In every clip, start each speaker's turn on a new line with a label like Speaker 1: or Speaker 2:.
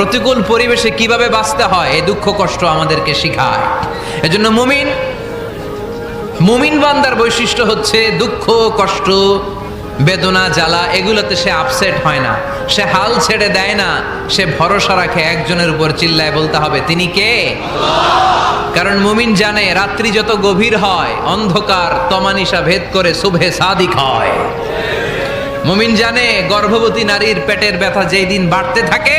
Speaker 1: প্রতিকূল পরিবেশে কীভাবে বাঁচতে হয়, এই দুঃখ কষ্ট আমাদেরকে শেখায়। এজন্য মুমিন মুমিন বান্দার বৈশিষ্ট্য হচ্ছে দুঃখ, কষ্ট, বেদনা, জ্বালা, এগুলোতে সে আপসেট হয় না। সে হাল ছেড়ে দেয় না, সে ভরসা রাখে একজনের উপর চিল্লায় বলতে হবে, তিনি কে? কারণ মুমিন জানে রাত্রি যত গভীর হয়, অন্ধকার, তমানিসা ভেদ করে শুভে সাদিক হয়। মুমিন জানে গর্ভবতী নারীর পেটের ব্যথা যেই দিন বাড়তে থাকে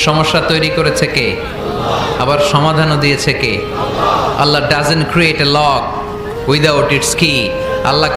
Speaker 1: সমস্যা তৈরি করেছে কে? আবার সমাধানও দিয়েছে কে? Allah doesn't create a lock without its key Allah